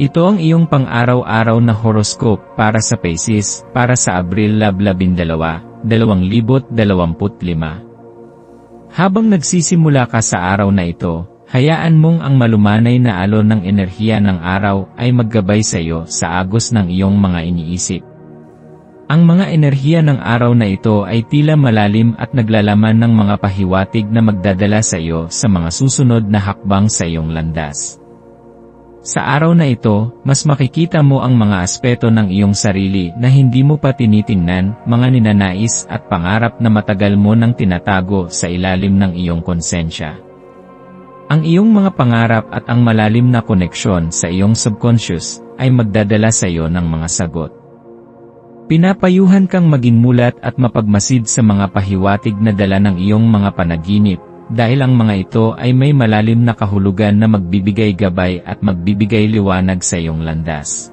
Ito ang iyong pang-araw-araw na horoscope para sa Pisces para sa Abril 12, 2025. Habang nagsisimula ka sa araw na ito, hayaan mong ang malumanay na alon ng enerhiya ng araw ay maggabay sa iyo sa agos ng iyong mga iniisip. Ang mga enerhiya ng araw na ito ay tila malalim at naglalaman ng mga pahiwatig na magdadala sa iyo sa mga susunod na hakbang sa iyong landas. Sa araw na ito, mas makikita mo ang mga aspeto ng iyong sarili na hindi mo pa tinitingnan, mga ninanais at pangarap na matagal mo nang tinatago sa ilalim ng iyong konsensya. Ang iyong mga pangarap at ang malalim na koneksyon sa iyong subconscious ay magdadala sa iyo ng mga sagot. Pinapayuhan kang maging mulat at mapagmasid sa mga pahiwatig na dala ng iyong mga panaginip, dahil ang mga ito ay may malalim na kahulugan na magbibigay gabay at magbibigay liwanag sa iyong landas.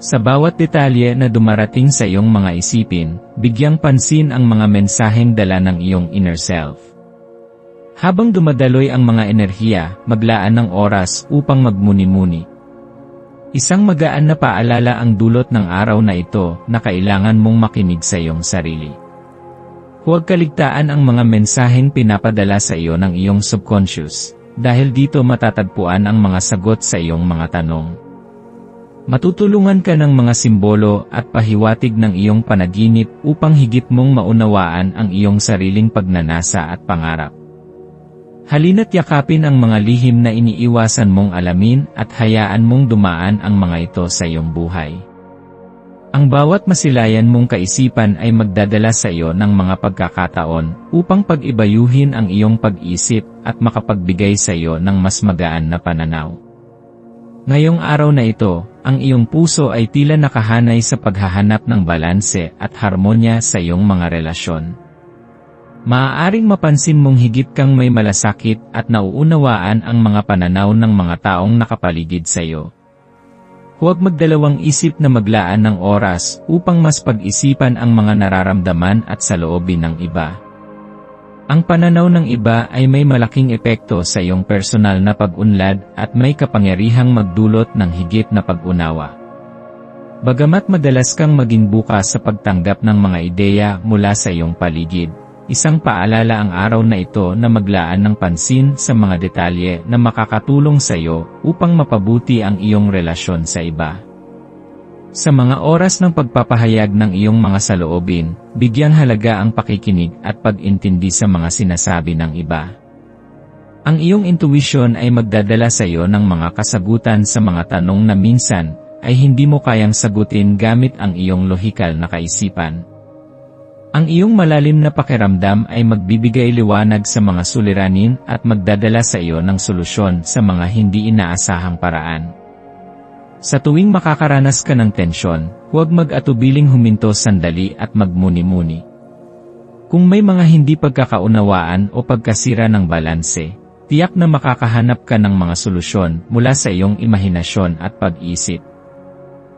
Sa bawat detalye na dumarating sa iyong mga isipin, bigyang pansin ang mga mensaheng dala ng iyong inner self. Habang dumadaloy ang mga enerhiya, maglaan ng oras upang magmuni-muni. Isang magaan na paalala ang dulot ng araw na ito na kailangan mong makinig sa iyong sarili. Huwag kaligtaan ang mga mensaheng pinapadala sa iyo ng iyong subconscious, dahil dito matatagpuan ang mga sagot sa iyong mga tanong. Matutulungan ka ng mga simbolo at pahiwatig ng iyong panaginip upang higit mong maunawaan ang iyong sariling pagnanasa at pangarap. Halina't yakapin ang mga lihim na iniiwasan mong alamin at hayaan mong dumaan ang mga ito sa iyong buhay. Ang bawat masilayan mong kaisipan ay magdadala sa iyo ng mga pagkakataon upang pag-ibayuhin ang iyong pag-isip at makapagbigay sa iyo ng mas magaan na pananaw. Ngayong araw na ito, ang iyong puso ay tila nakahanay sa paghahanap ng balanse at harmonya sa iyong mga relasyon. Maaaring mapansin mong higit kang may malasakit at nauunawaan ang mga pananaw ng mga taong nakapaligid sa iyo. Huwag magdalawang isip na maglaan ng oras upang mas pag-isipan ang mga nararamdaman at saloobin ng iba. Ang pananaw ng iba ay may malaking epekto sa iyong personal na pag-unlad at may kapangyarihang magdulot ng higit na pag-unawa. Bagamat madalas kang maging bukas sa pagtanggap ng mga ideya mula sa iyong paligid, Isang paalala ang araw na ito na maglaan ng pansin sa mga detalye na makakatulong sa iyo upang mapabuti ang iyong relasyon sa iba. Sa mga oras ng pagpapahayag ng iyong mga saloobin, bigyang halaga ang pakikinig at pag-intindi sa mga sinasabi ng iba. Ang iyong intuition ay magdadala sa iyo ng mga kasagutan sa mga tanong na minsan ay hindi mo kayang sagutin gamit ang iyong lohikal na kaisipan. Ang iyong malalim na pakiramdam ay magbibigay liwanag sa mga suliranin at magdadala sa iyo ng solusyon sa mga hindi inaasahang paraan. Sa tuwing makakaranas ka ng tensyon, huwag mag-atubiling huminto sandali at magmuni-muni. Kung may mga hindi pagkakaunawaan o pagkasira ng balanse, tiyak na makakahanap ka ng mga solusyon mula sa iyong imahinasyon at pag-isip.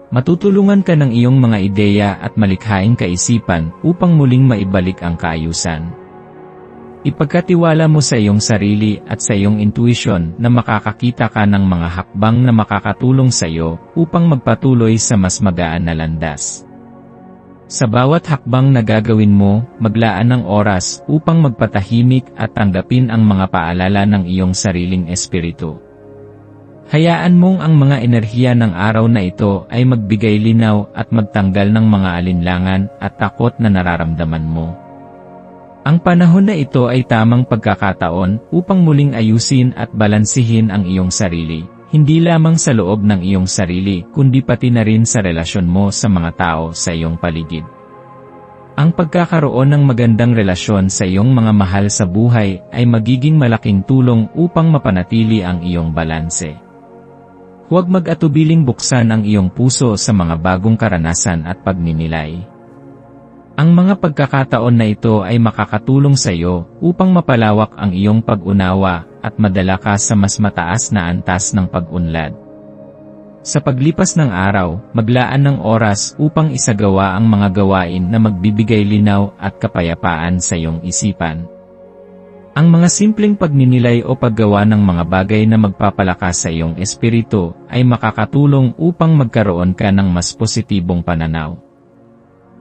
Matutulungan ka ng iyong mga ideya at malikhaing kaisipan upang muling maibalik ang kaayusan. Ipagkatiwala mo sa iyong sarili at sa iyong intuition na makakakita ka ng mga hakbang na makakatulong sa iyo upang magpatuloy sa mas magaan na landas. Sa bawat hakbang na gagawin mo, maglaan ng oras upang magpatahimik at tanggapin ang mga paalala ng iyong sariling espiritu. Hayaan mong ang mga enerhiya ng araw na ito ay magbigay linaw at magtanggal ng mga alinlangan at takot na nararamdaman mo. Ang panahon na ito ay tamang pagkakataon upang muling ayusin at balansihin ang iyong sarili, hindi lamang sa loob ng iyong sarili kundi pati na rin sa relasyon mo sa mga tao sa iyong paligid. Ang pagkakaroon ng magandang relasyon sa iyong mga mahal sa buhay ay magiging malaking tulong upang mapanatili ang iyong balanse. Huwag mag-atubiling buksan ang iyong puso sa mga bagong karanasan at pagninilay. Ang mga pagkakataon na ito ay makakatulong sa iyo upang mapalawak ang iyong pag-unawa at madala ka sa mas mataas na antas ng pag-unlad. Sa paglipas ng araw, maglaan ng oras upang isagawa ang mga gawain na magbibigay linaw at kapayapaan sa iyong isipan. Ang mga simpleng pagninilay o paggawa ng mga bagay na magpapalakas sa iyong espiritu ay makakatulong upang magkaroon ka ng mas positibong pananaw.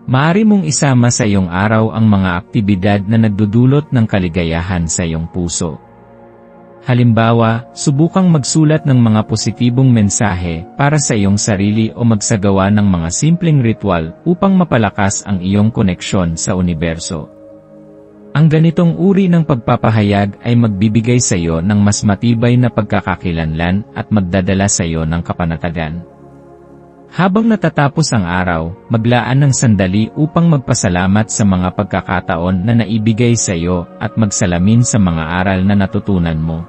Maari mong isama sa iyong araw ang mga aktibidad na nagdudulot ng kaligayahan sa iyong puso. Halimbawa, subukang magsulat ng mga positibong mensahe para sa iyong sarili o magsagawa ng mga simpleng ritual upang mapalakas ang iyong koneksyon sa universo. Ang ganitong uri ng pagpapahayag ay magbibigay sa iyo ng mas matibay na pagkakakilanlan at magdadala sa iyo ng kapanatagan. Habang natatapos ang araw, maglaan ng sandali upang magpasalamat sa mga pagkakataon na naibigay sa iyo at magsalamin sa mga aral na natutunan mo.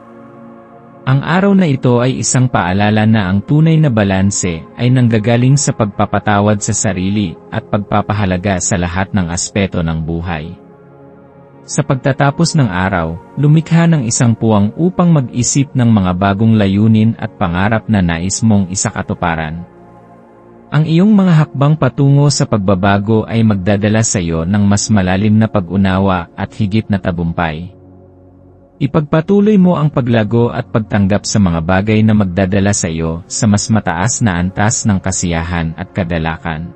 Ang araw na ito ay isang paalala na ang tunay na balanse ay nanggagaling sa pagpapatawad sa sarili at pagpapahalaga sa lahat ng aspeto ng buhay. Sa pagtatapos ng araw, lumikha ng isang puwang upang mag-isip ng mga bagong layunin at pangarap na nais mong isakatuparan. Ang iyong mga hakbang patungo sa pagbabago ay magdadala sa iyo ng mas malalim na pag-unawa at higit na tabumpay. Ipagpatuloy mo ang paglago at pagtanggap sa mga bagay na magdadala sa iyo sa mas mataas na antas ng kasiyahan at kadalakan.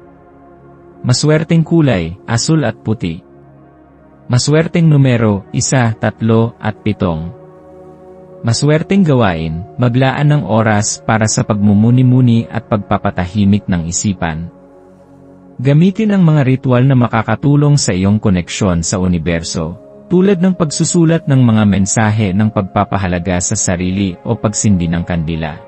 Maswerteng kulay, asul at puti. Maswerteng numero, isa, tatlo, at pitong. Maswerteng gawain, maglaan ng oras para sa pagmumuni-muni at pagpapatahimik ng isipan. Gamitin ang mga ritual na makakatulong sa iyong koneksyon sa universo, tulad ng pagsusulat ng mga mensahe ng pagpapahalaga sa sarili o pagsindi ng kandila.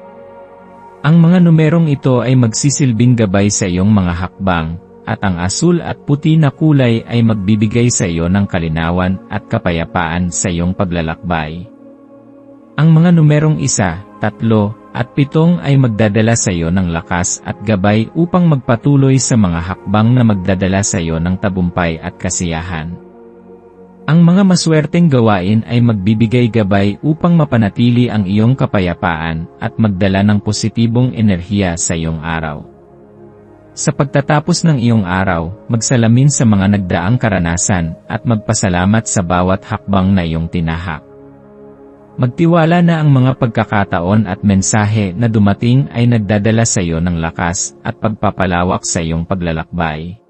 Ang mga numerong ito ay magsisilbing gabay sa iyong mga hakbang, at ang asul at puti na kulay ay magbibigay sa iyo ng kalinawan at kapayapaan sa iyong paglalakbay. Ang mga numerong isa, tatlo, at pitong ay magdadala sa iyo ng lakas at gabay upang magpatuloy sa mga hakbang na magdadala sa iyo ng tabumpay at kasiyahan. Ang mga maswerteng gawain ay magbibigay gabay upang mapanatili ang iyong kapayapaan at magdala ng positibong enerhiya sa iyong araw. Sa pagtatapos ng iyong araw, magsalamin sa mga nagdaang karanasan at magpasalamat sa bawat hakbang na iyong tinahak. Magtiwala na ang mga pagkakataon at mensahe na dumating ay nagdadala sa iyo ng lakas at pagpapalawak sa iyong paglalakbay.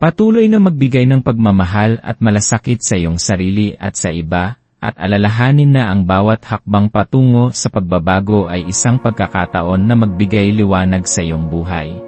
Patuloy na magbigay ng pagmamahal at malasakit sa iyong sarili at sa iba, at alalahanin na ang bawat hakbang patungo sa pagbabago ay isang pagkakataon na magbigay liwanag sa iyong buhay.